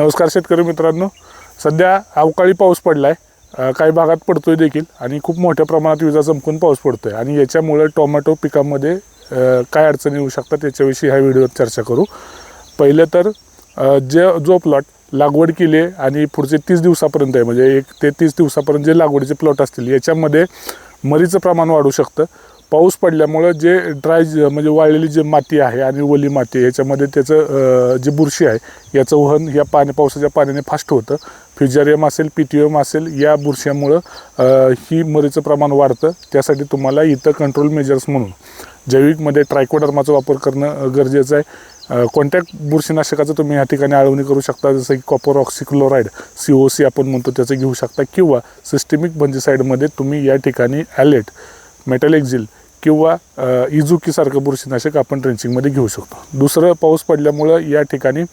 नमस्कार शेतकरी मित्रांनो. सध्या अवकाळी पाऊस पडला आहे काही भागात पडतोय देखील आणि खूप मोठ्या प्रमाणात विजा चमकून पाऊस पडतोय. आणि याच्यामुळे टोमॅटो पिकामध्ये काय अडचणी येऊ शकतात याच्याविषयी ह्या व्हिडिओत चर्चा करू. पहिलं तर जे जो प्लॉट लागवड केली आहे आणि पुढचे तीस दिवसापर्यंत आहे म्हणजे एक ते तीस दिवसापर्यंत जे लागवडीचे प्लॉट असतील याच्यामध्ये मरीचं प्रमाण वाढू शकतं. पाऊस पडल्यामुळं जे ड्राय म्हणजे वाळलेली जी माती आहे आणि ओली माती आहे याच्यामध्ये त्याचं जे बुरशी आहे याचं वहन या पाणी पावसाच्या पाण्याने फास्ट होतं. फ्युजारियम असेल पीटीएम असेल या बुरशामुळं ही मरीचं प्रमाण वाढतं. त्यासाठी तुम्हाला इथं कंट्रोल मेजर्स म्हणून जैविकमध्ये ट्रायकोडर्माचा वापर करणं गरजेचं आहे. कॉन्टॅक्ट कोणत्या बुरशीनाशकाचं तुम्ही या ठिकाणी आळवणी करू शकता? जसं की copper oxychloride C O C आपण म्हणतो त्याचं घेऊ शकता. किंवा सिस्टेमिक बंजीसाईडमध्ये तुम्ही या ठिकाणी ॲलेट मेटल एक्झिल किंवा इजुकीसारखं इझुकीसारखं बुरशीनाशक आपण ट्रेंचिंगमध्ये घेऊ शकतो. दुसरं पाऊस पडल्यामुळं या ठिकाणी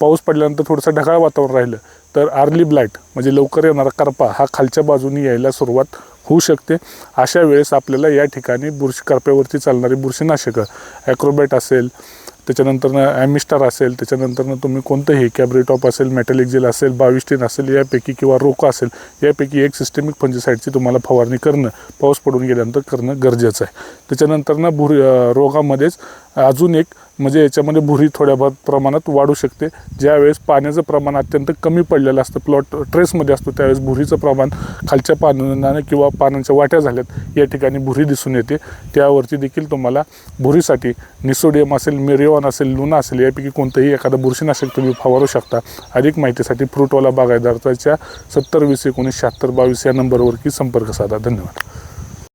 पाऊस पडल्यानंतर थोडंसं ढगाळ वातावरण राहिलं तर आर्ली ब्लाईट म्हणजे लवकर येणारा करपा हा खालच्या बाजूनी यायला सुरुवात होऊ शकते. अशा वेळेस आपल्याला या ठिकाणी बुरशी करप्यावरती चालणारी बुरशीनाशकं ॲक्रोबॅट असेल त्याच्यानंतरनं ॲमिस्टार असेल त्याच्यानंतरनं तुम्ही कोणतंही कॅब्रेटॉप असेल मेटल जेल असेल बाविस्टीन असेल यापैकी किंवा रोका असेल यापैकी एक सिस्टेमिक फंजिसाईडची तुम्हाला फवारणी करणं पाऊस पडून गेल्यानंतर करणं गरजेचं आहे. त्याच्यानंतरनं ना अं, रोगामध्येच अजून एक म्हणजे याच्यामध्ये भुरी थोड्या प्रमाणात वाढू शकते. ज्यावेळेस पाण्याचं प्रमाण अत्यंत कमी पडलेलं असतं प्लॉट ट्रेसमध्ये असतो त्यावेळेस भुरीचं प्रमाण खालच्या पानानं किंवा पानांच्या वाट्या झाल्यात या ठिकाणी भुरी दिसून येते. त्यावरती देखील तुम्हाला भुरीसाठी निसोडियम असेल मेरिओन असेल लुना असेल यापैकी कोणतंही एखादं बुरशीनाशक तुम्ही फवारू शकता. अधिक माहितीसाठी फ्रूटवाला बागायदारच्या सत्तर वीस एकोणीस शहात्तर बावीस या नंबरवरती संपर्क साधा. धन्यवाद.